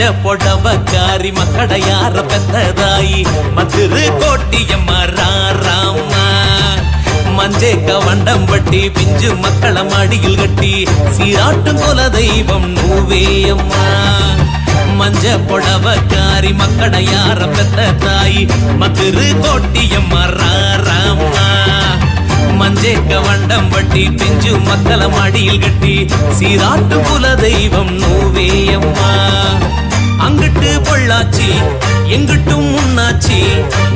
மஞ்ச பொடவக்காரி மக்கடையார பெத்ததாயி? மதுரு கோட்டியம்மா ராராமா மஞ்சே கவண்டம் வட்டி பிஞ்சு மக்கள மடியில் கட்டி சீராட்டும் குல தெய்வம் நூவேயம்மா. மஞ்ச பொடவக்காரி மக்கடையார பெத்த தாய் மதுரு கோட்டியம்மா ராராமா மஞ்சே கவண்டம் வட்டி பிஞ்சு மக்கள மடியில் கட்டி சீராட்டு குல தெய்வம் நூவேயம்மா. அங்கிட்டு பொள்ளாச்சி எங்கிட்டும் முன்னாச்சி.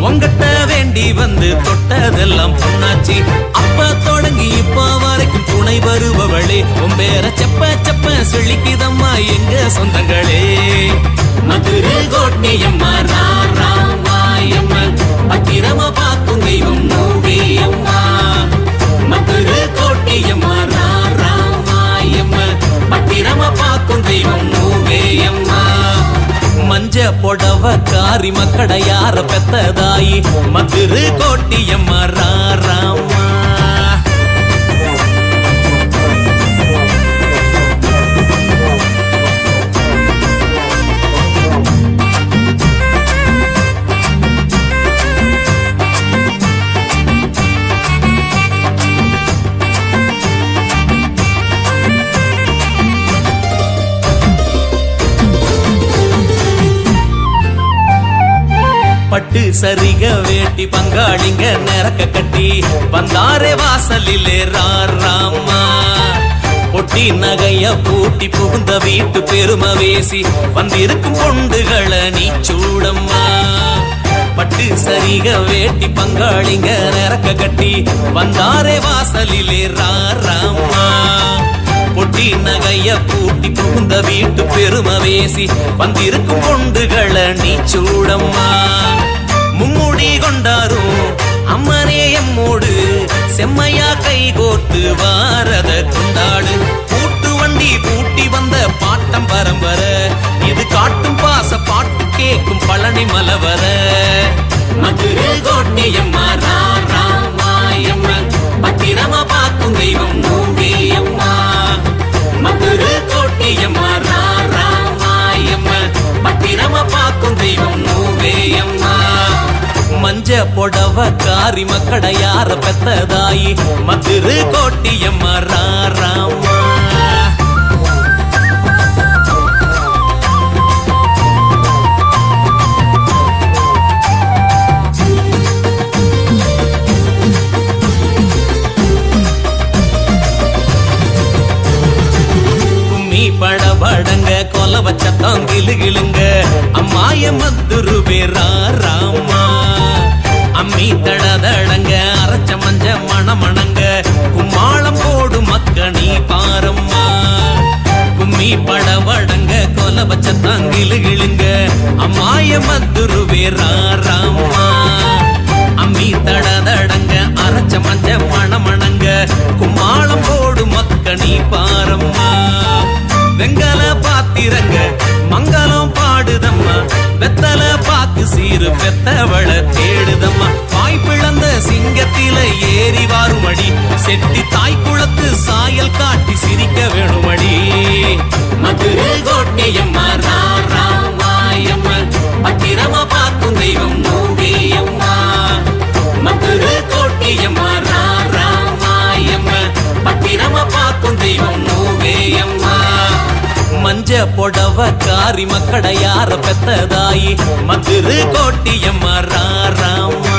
உங்கட்ட வேண்டி வந்து தொட்டதெல்லாம் பொன்னாச்சி. அப்ப தொடங்கி இப்ப வரைக்கும் துணை வருபவளே உம்பேர செப்ப செப்ப சொல்லிக்குதம்மா எங்க சொந்தங்களே. மதுரை கோட்டையம்மா ராராமாயம்மா பத்திரமா பார்க்கும் தெய்வம் நோ மஞ்ச பொடவ காரி மக்கட யார பெத்ததாயி? மதுரு கோட்டியம்மரா பட்டு சரிக வேட்டி பங்காளிங்க நிறக்க கட்டி. வந்தாரே வாசலிலே ராராமா பொட்டி நகைய பூட்டி புகுந்த வீட்டு பெரும வேசி. வந்திருக்கும் பொண்டுகளை நீ சூடம்மா. பட்டு சரிக வேட்டி பங்காளிங்க நிறக்க கட்டி. வந்தாரே வாசலிலே ராமா பொட்டி நகைய பூட்டி புகுந்த வீட்டு பெருமை வேசி வந்திருக்கும் கொண்டுகளை நீ சூடம்மா. மும்முடி கொண்டாரும் அம்மனே எம்மோடு செம்மையா கை கோர்த்து வாரத கொண்டாடு. பூட்டு வண்டி பூட்டி வந்த பாட்டம் பரம்பர இது காட்டும் பாச பாட்டு கேட்கும் பழனி மலவர. மதுரை கோட்டையம்மா ரா. பொடவ காரி மக்கட யார பெத்ததாயி? மதுரை கோட்டியம்மா ராராமா கும்மி படபடங்க கொல வச்சத்தம் கிளுகிளுங்க அம்மாய மத்துரு பேரா அம்மி தடதடங்க அரைச்ச மஞ்ச மணமணங்க. கும்மாளம் போடு மக்கணி பாரம்மா. கும்மி படவடங்க கொல வச்சத்தம் கிளுகிளுங்க அம்மாய மதுரு ராமா அம்மி தடதடங்க அரைச்ச மஞ்ச மணமணங்க. கும்மாளம் போடு மக்கணி பாரம்மா. வெங்கல பாத்திரங்க மங்களம் பாடுதம்மா. வெத்தல பாக்கு சீரு பெத்தவள தேடு. சிங்கத்தில ஏறி வாருமடி. செட்டி தாய் குளத்து சாயல் காட்டி சிரிக்க வேணுமடி. மதுரை கோட்டையம்மா ராமாயம்மா பத்திரமா பார்க்கும் தெய்வம் நோங்கியம்மா மதுரை கோட்டையம்மா ராமாயம்மா பத்திரமா பார்க்கும் தெய்வம் நோவேயம்மா மஞ்ச பொடவ காரி மக்கட யார பெத்ததாயி. மதுரை கோட்டியம்மா ராராமா